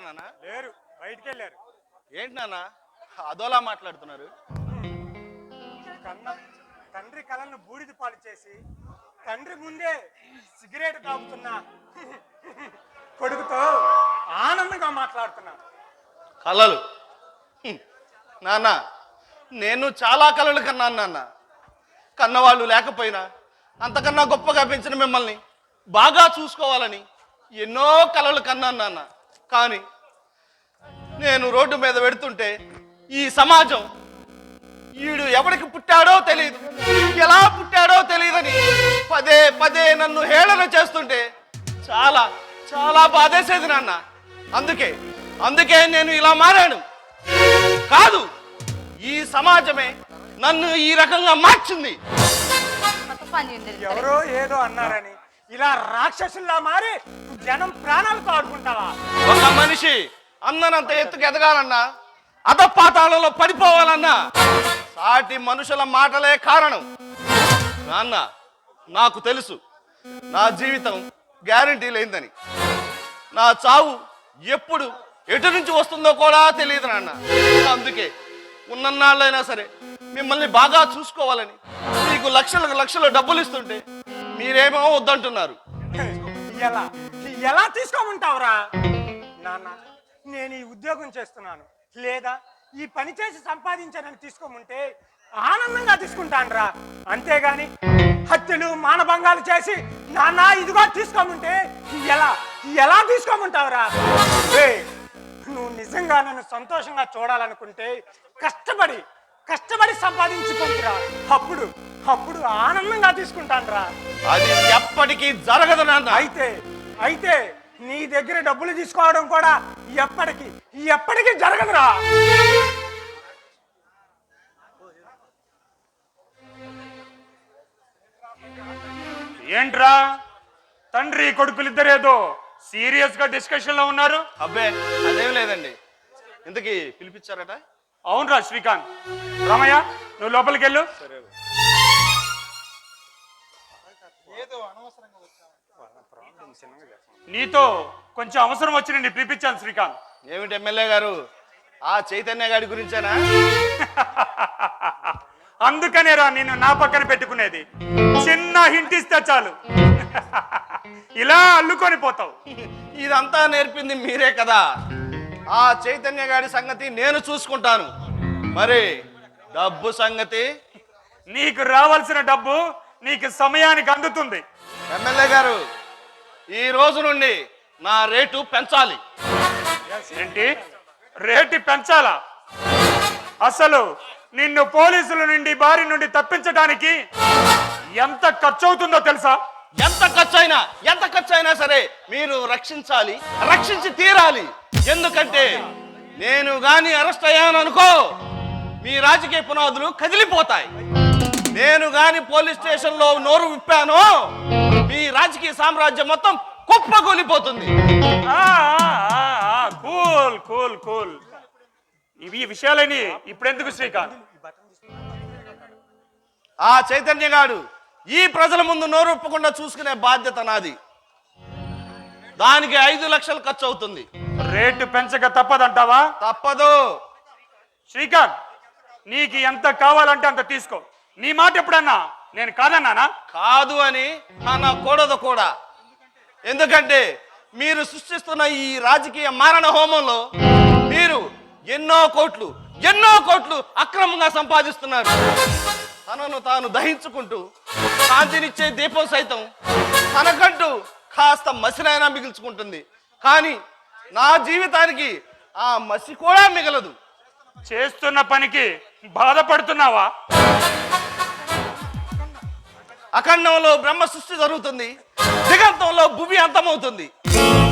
ఉన్నారు నాన్న? లేరు బయటికి వెళ్ళారు. ఏంటి నాన్న? అదోలా మాట్లాడుతున్నారు. కన్న తండ్రి కళను బూడిద పాలు చేసి తండ్రి ముందే సిగరెట్ తాగుతున్న కొడుకుతో ఆనందంగా మాట్లాడుతున్నా. హ్మ్. నాన్న నేను చాలా కలలు కన్నాను నాన్న. కన్నవాళ్ళు లేకపోయినా అంతకన్నా గొప్పగా పెంచిన మిమ్మల్ని బాగా చూసుకోవాలని ఎన్నో కలలు కన్నాను నాన్న. కానీ నేను రోడ్డు మీద పెడుతుంటే ఈ సమాజం ఈడు ఎవరికి పుట్టాడో తెలియదు ఎలా పుట్టాడో తెలియదని పదే పదే నన్ను హేళన చేస్తుంటే చాలా చాలా బాధేసేది నాన్న. అందుకే అందుకే నేను ఇలా మారాను. కాదు ఈ సమాజమే నన్ను ఈ రకంగా మార్చింది. ఎవరో ఏదో అన్నారని ఇలా రాక్షసుల్లా మారి జనం ప్రాణాలతో ఆడుకుంటావా ఒక మనిషి అందనంత ఎత్తుకు ఎదగాలన్నా అధపాతాలలో పడిపోవాలన్నా సాటి మనుషుల మాటలే కారణం. నాన్న నాకు తెలుసు. నా జీవితం గ్యారంటీ లేదని నా చావు ఎప్పుడు ఎటు నుంచి వస్తుందో కూడా తెలియదు నాన్న. అందుకే ఉన్నన్నాళ్ళైనా సరే మిమ్మల్ని బాగా చూసుకోవాలని మీకు లక్షలకు లక్షలు డబ్బులు ఇస్తుంటే మీరేమో వద్దంటున్నారు. ఎలా? ఎలా తీసుకోమంటావురా? నాన్న నేను ఈ ఉద్యోగం చేస్తున్నాను. లేదా ఈ పని చేసి సంపాదించానని తీసుకోమంటే ఆనందంగా తీసుకుంటానురా. అంతేగాని హత్యలు మానభంగాలు చేసి నాన్న ఇదిగో తీసుకోమంటే ఎలా? ఎలా తీసుకోమంటావురా? నువ్వు నిజంగా నన్ను సంతోషంగా చూడాలనుకుంటే కష్టపడి కష్టపడి సంపాదించుకుంటురా. అప్పుడు అప్పుడు ఆనందంగా తీసుకుంటానురా. అది ఎప్పటికీ జరగదు నాన్న. అయితే అయితే నీ దగ్గర డబ్బులు తీసుకోవడం కూడా ఎప్పటికి ఎప్పటికీ జరగదురా. ఏంట్రా? తండ్రి కొడుకులిద్దరేదో సీరియస్గా డిస్కషన్లో ఉన్నారు? అబ్బే అదేం లేదండి. ఇంతకీ పిలిపించారట అవునరా శ్రీకాంత్. రామయ్య నువ్వు లోపలికి వెళ్ళు. నీతో కొంచెం అవసరం వచ్చి నేను పిలిపించాను శ్రీకాంత్. ఏమిటి ఎమ్మెల్యే గారు? ఆ చైతన్య గారి గురించేనా? అందుకనేరా నేను నా పక్కన పెట్టుకునేది. చిన్న హింట్ ఇస్తే చాలు. ఇలా అల్లుకొని పోతావు. ఇదంతా నేర్పింది మీరే కదా. ఆ చైతన్య గారి సంగతి నేను చూసుకుంటాను. మరి డబ్బు సంగతి? నీకు రావాల్సిన డబ్బు నీకు సమయానికి అందుతుంది. ఎమ్మెల్యే గారు ఈ రోజు నుండి నా రేటు పెంచాలి. ఏంటి? రేటు పెంచాలా? అసలు నిన్ను పోలీసుల నుండి బారి నుండి తప్పించడానికి ఎంత ఖర్చు అవుతుందో తెలుసా? ఎంత ఖర్చు అయినా ఎంత ఖర్చు అయినా సరే మీరు రక్షించాలి రక్షించి తీరాలి. ఎందుకంటే నేను గాని అరెస్ట్ అయ్యాను అనుకో మీ రాజకీయ పునాదులు కదిలిపోతాయి. నేను గాని పోలీస్ స్టేషన్లో నోరు విప్పాను మీ రాజకీయ సామ్రాజ్యం మొత్తం కుప్పకూలిపోతుంది. Cool cool cool. ఇవి విషయాలని ఇప్పుడెందుకు శ్రీకాంత్? ఆ చైతన్య గాడు ఈ ప్రజల ముందు నోరు ఒప్పకుండా చూసుకునే బాధ్యత నాది. దానికి ఐదు లక్షలు ఖర్చు అవుతుంది. రేటు పెంచక తప్పదంటావా? తప్పదు. శ్రీకాంత్ నీకు ఎంత కావాలంటే అంత తీసుకో. నీ మాట ఎప్పుడన్నా? నేను కాదన్నానా? కాదు అని అనకూడదు కూడా. ఎందుకంటే మీరు సృష్టిస్తున్న ఈ రాజకీయ మారణ హోమంలో మీరు ఎన్నో కోట్లు ఎన్నో కోట్లు అక్రమంగా సంపాదిస్తున్నారు. తనను తాను దహించుకుంటూ కాంతినిచ్చే దీపం సైతం తనకంటూ కాస్త మసినైనా మిగిల్చుకుంటుంది. కానీ నా జీవితానికి ఆ మసి కూడా మిగలదు. చేస్తున్న పనికి బాధపడుతున్నావా? అఖండంలో బ్రహ్మ సృష్టి జరుగుతుంది దిగంతంలో భూమి అంతమవుతుంది.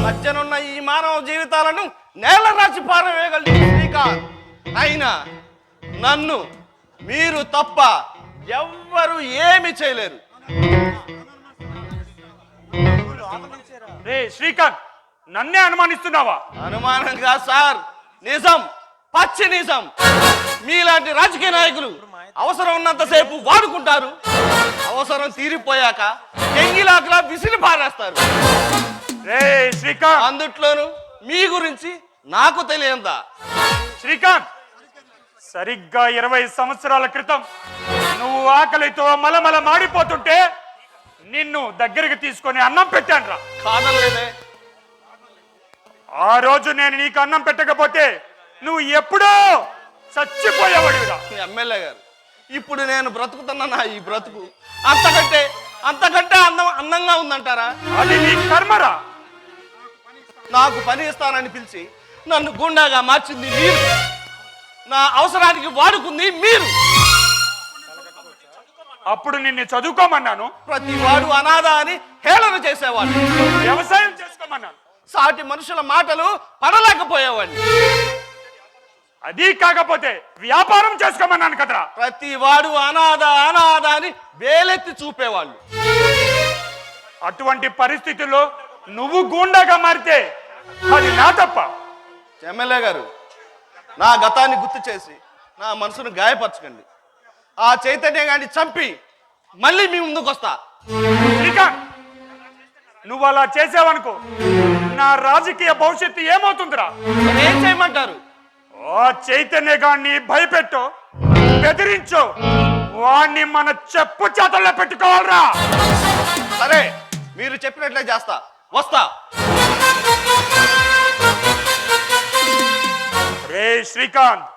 మధ్యనున్న ఈ మానవ జీవితాలను నేల రాసి పారవేయగలి శ్రీకాంత్. అయినా నన్ను మీరు తప్ప ఎవ్వరు ఏమి చేయలేరు. రే శ్రీకాంత్ నన్నే అనుమానిస్తున్నావా? అనుమానంగా సార్ నిజం. పచ్చి నిజం మీలాంటి రాజకీయ నాయకులు అవసరం ఉన్నంతసేపు వాడుకుంటారు. అవసరం తీరిపోయాక ఎంగిలాకలా విసిరి పారేస్తారు. రే శ్రీకాంత్! అందుట్లోను మీ గురించి నాకు తెలియందా? శ్రీకాంత్! సరిగ్గా ఇరవై సంవత్సరాల క్రితం నువ్వు ఆకలితో మలమల మాడిపోతుంటే నిన్ను దగ్గరికి తీసుకొని అన్నం పెట్టానురా. కాదనలేదే. ఆ రోజు నేను నీకు అన్నం పెట్టకపోతే నువ్వు ఎప్పుడో చచ్చిపోయేవాడివిరా. మీ ఎమ్మెల్యే గారు ఇప్పుడు నేను బ్రతుకుతున్న నా ఈ బ్రతుకు అంతకంటే అంతకంటే అందం అందంగా ఉందంటారా? అది నీ కర్మరా. నాకు పని ఇస్తానని పిలిచి నన్ను గుండాగా మార్చింది మీరు. నా అవసరానికి వాడుకుంది మీరు. అప్పుడు నిన్ను చదువుకోమన్నాను. ప్రతి వాడు అనాథ అని హేళన చేసేవాడు. వ్యవసాయం చేసుకోమన్నాను. సాటి మనుషుల మాటలు పడలేకపోయేవాడిని. అది కాకపోతే వ్యాపారం చేసుకోమన్నాను కదరా. ప్రతి వాడు అనాథ అనాథ అని వేలెత్తి చూపేవాళ్ళు. అటువంటి పరిస్థితుల్లో నువ్వు గూండాగా మారితే అది నా తప్ప. ఎమ్మెల్యే గారు నా గతాన్ని గుర్తు చేసి నా మనసును గాయపరచకండి. ఆ చైతన్య గారిని చంపి మళ్ళీ మీ ముందుకు వస్తా. శ్రీకాంత్ నువ్వు అలా చేసావనుకో నా రాజకీయ భవిష్యత్తు ఏమవుతుందిరా? ఏం చేయమంటారు? ఆ చైతన్య గాన్ని భయపెట్టు బెదిరించు వాణ్ణి మన చెప్పు చేతల్లో పెట్టుకోవాలరా. సరే మీరు చెప్పినట్లే చేస్తా. వస్తా. రే శ్రీకాంత్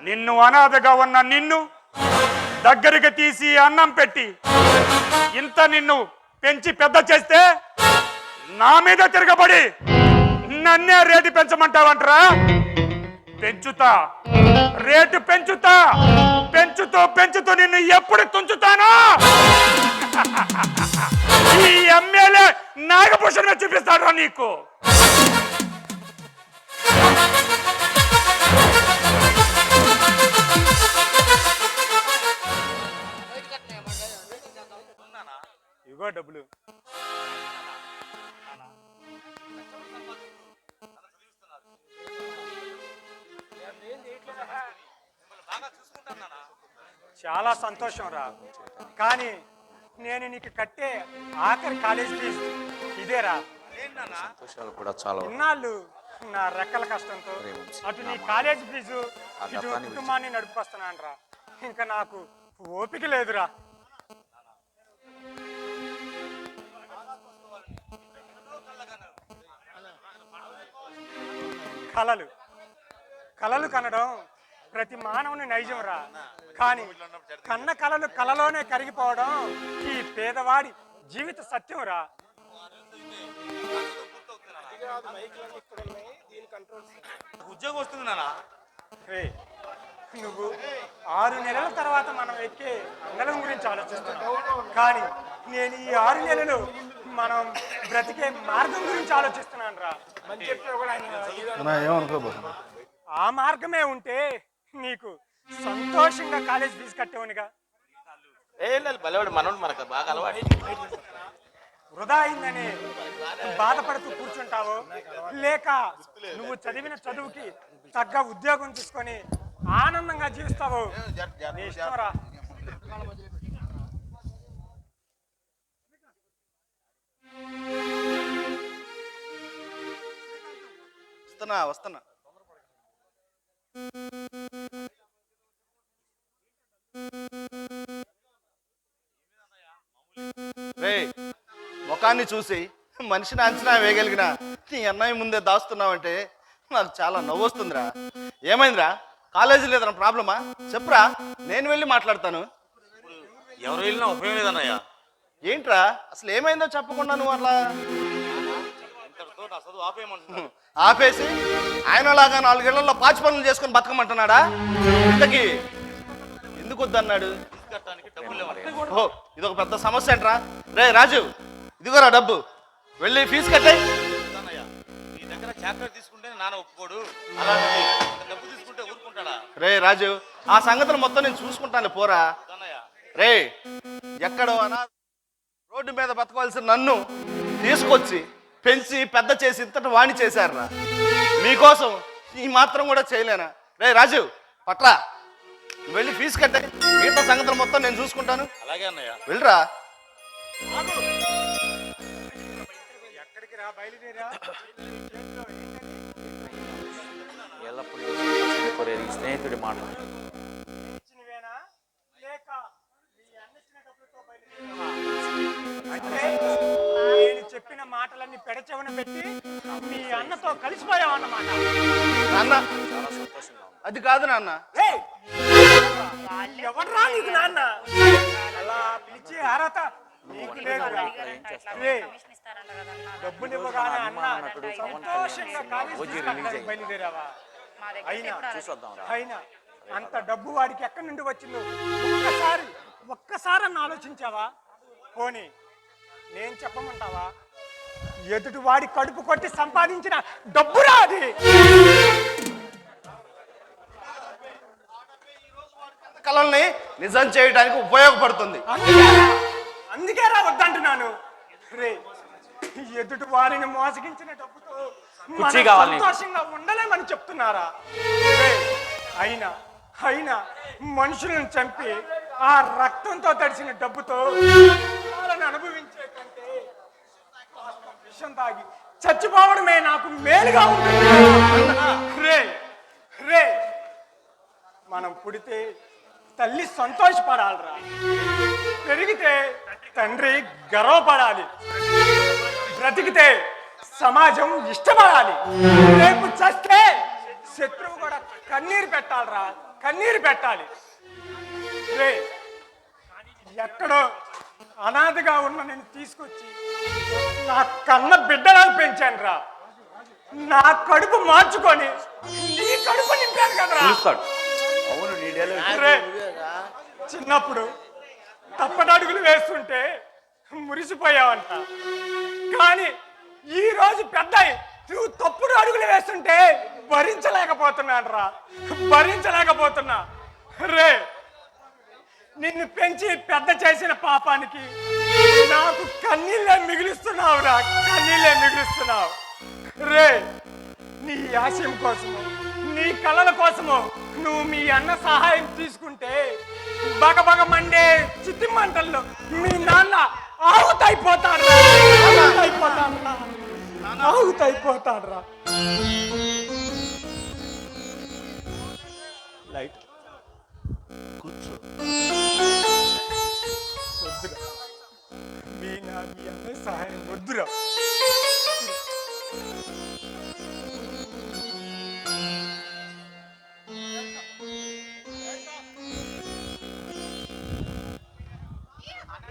నిన్ను అనాథగా ఉన్న నిన్ను దగ్గరికి తీసి అన్నం పెట్టి ఇంత నిన్ను పెంచి పెద్ద చేస్తే నా మీద తిరగబడి నన్నే రేటు పెంచమంటావంటరా? పెంచుతా. రేటు పెంచుతా. పెంచుతూ పెంచుతూ నిన్ను ఎప్పుడు తుంచుతాను? ఈ ఎమ్మెల్యే నాగభూషణ చూపిస్తాడు నీకు. ఇగో డబ్బులు. చాలా సంతోషం రా. కానీ నేను నీకు కట్టే ఆఖరి కాలేజ్ ఫీజు ఇదేరా. సంతోషాలు కూడా చాలా ఇన్నాళ్ళు నా రెక్కల కష్టంతో అటు నీ కాలేజ్ ఫీజు ఇటు కుటుంబాన్ని నడుపుకొస్తున్నాను రా. ఇంకా నాకు ఓపిక లేదురా. కలలు. కలలు కనడం ప్రతి మానవుని నైజం రా కానీ కన్న కలలు కలలోనే కరిగిపోవడం ఈ పేదవాడి జీవిత సత్యం రా ఉద్యోగం వస్తుంది నువ్వు ఆరు నెలల తర్వాత మనం ఎక్కే అందలం గురించి ఆలోచిస్తున్నావు. కానీ నేను ఈ ఆరు నెలలు మనం బ్రతికే మార్గం గురించి ఆలోచిస్తున్నాను రా ఏమనుకోబోతున్నా ఆ మార్గమే ఉంటే నీకు సంతోషంగా కాలేజ్ ఫీజు కట్టేవనిగా. ఏ బలవాడు మనోడు మనకు బాగా అలవాటు. వృధా అయిందని బాధపడుతూ కూర్చుంటావో లేక నువ్వు చదివిన చదువుకి తగ్గ ఉద్యోగం తీసుకొని ఆనందంగా జీవిస్తావో వస్తున్నా వస్తున్నా. రే ముఖాన్ని చూసి మనిషిని అంచనా వేయగలిగిన నీ అన్నయ్య ముందే దాస్తున్నావంటే నాకు చాలా నవ్వు వస్తుందిరా ఏమైందిరా? కాలేజీ లేదన్న ప్రాబ్లమా? చెప్పురా నేను వెళ్ళి మాట్లాడతాను. ఎవరు వెళ్ళినా ఉపయోగం లేదన్నయ్య. ఏంట్రా అసలు ఏమైందో చెప్పకుండా నువ్వు అట్లా నా చదువు ఆపేయమంటున్నా ఆపేసి ఆయనలాగా నాలుగేళ్ళలో పాచి పనులు చేసుకొని బతకమంటున్నాడా? ఇంతకి ఎందుకు వద్దన్నాడు? కట్టడానికి డబ్బులు ఓ ఇదొక పెద్ద సమస్య అంటరా రే రాజు ఇదిగోరా డబ్బు. వెళ్ళి ఫీజు కట్టాయి అన్నయ్య నీ దగ్గర చాక్లెట్ తీసుకుంటే నాన్న ఒప్పుకోడు. అలాంటిది ఇంత డబ్బు తీసుకుంటే ఊరుకుంటాడా? రే రాజు ఆ సంగతులు మొత్తం నేను చూసుకుంటాను పోరా. రే ఎక్కడో అనా రోడ్డు మీద బతకవలసిన నన్ను తీసుకొచ్చి పెంచి పెద్ద చేసి ఇంతటి వాణి చేశారురా. మీకోసం ఈ మాత్రం కూడా చేయలేనా? రే రాజు పట్రా. నువ్వు వెళ్ళి ఫీజు కట్టాయి మిగతా సంగతులు మొత్తం నేను చూసుకుంటాను. అలాగే అన్నయ్య. వెళ్ళరా? స్నేహితుడి మాట? అంటే నేను చెప్పిన మాటలన్నీ పెడచెవిన పెట్టి మీ అన్నతో కలిసిపోయావన్నమాట నాన్న చాలా సంతోషంగా ఉంది అది కాదు నాన్న. ఏయ్! ఎవర్రా నీకు నాన్న? అలా పిలిచి అర్హత నీకు లేదురా ఏయ్! డబ్బులు ఇవ్వగానే అన్న సంతోషంగా కాలేజీ తీసుకెళ్ళడానికి బయలుదేరావా? అయినా చూసొద్దాం రా అయినా అంత డబ్బు వాడికి ఎక్కడి నుండి వచ్చిందో ఒక్కసారి ఒక్కసారి అన్న ఆలోచించావా? పోనీ నేను చెప్పమంటావా? ఎదుటి వాడి కడుపు కొట్టి సంపాదించిన డబ్బురా అది. కళల్ని నిజం చేయడానికి ఉపయోగపడుతుంది. అందుకేరా అందుకేరా వద్దంటున్నాను. రే ఎదుటి వారిని మోసగించిన డబ్బుతో మనం కుర్చీ కావాలి నీకు. సంతోషంగా ఉండలేమని చెప్తున్నారా? రే, అయినా అయినా మనుషులను చంపి ఆ రక్తంతో తడిసిన డబ్బుతో వాళ్ళని అనుభవించే విషం తాగి చచ్చిపోవడమే నాకు మేలుగా ఉంటుంది. రే రే మనం పుడితే తల్లి సంతోషపడాలిరా. పెరిగితే తండ్రి గర్వపడాలి. బ్రతికితే సమాజం ఇష్టపడాలి. రేపు చస్తే శత్రువు కూడా కన్నీరు పెట్టాలిరా కన్నీరు పెట్టాలి. రే ఎక్కడో అనాథగా ఉన్న నేను తీసుకొచ్చి నా కన్న బిడ్డలా పెంచాను రా. నా కడుపు మార్చుకొని నీ కడుపు నింపాను కదరా అవును చిన్నప్పుడు తప్పటడుగులు వేస్తుంటే మురిసిపోయావంట. కానీ ఈ రోజు పెద్ద నువ్వు తప్పుడు అడుగులు వేస్తుంటే భరించలేకపోతున్నాను రా. భరించలేకపోతున్నా. రే నిన్ను పెంచి పెద్ద చేసిన పాపానికి నాకు కన్నీళ్ళే మిగులుస్తున్నావు రా కన్నీళ్ళే మిగులుస్తున్నావు. రే నీ ఆశయం కోసము నీ కళల కోసము నువ్వు మీ అన్న సహాయం తీసుకుంటే బగ బగ మండే చిత్తి మంటల్లో మీ నాన్న ఆవుతైపోతాడు ఆవుతైపోతాడు ఆవుతైపోతాడు రా. లైట్. కూర్చో. వద్దురా మీ నా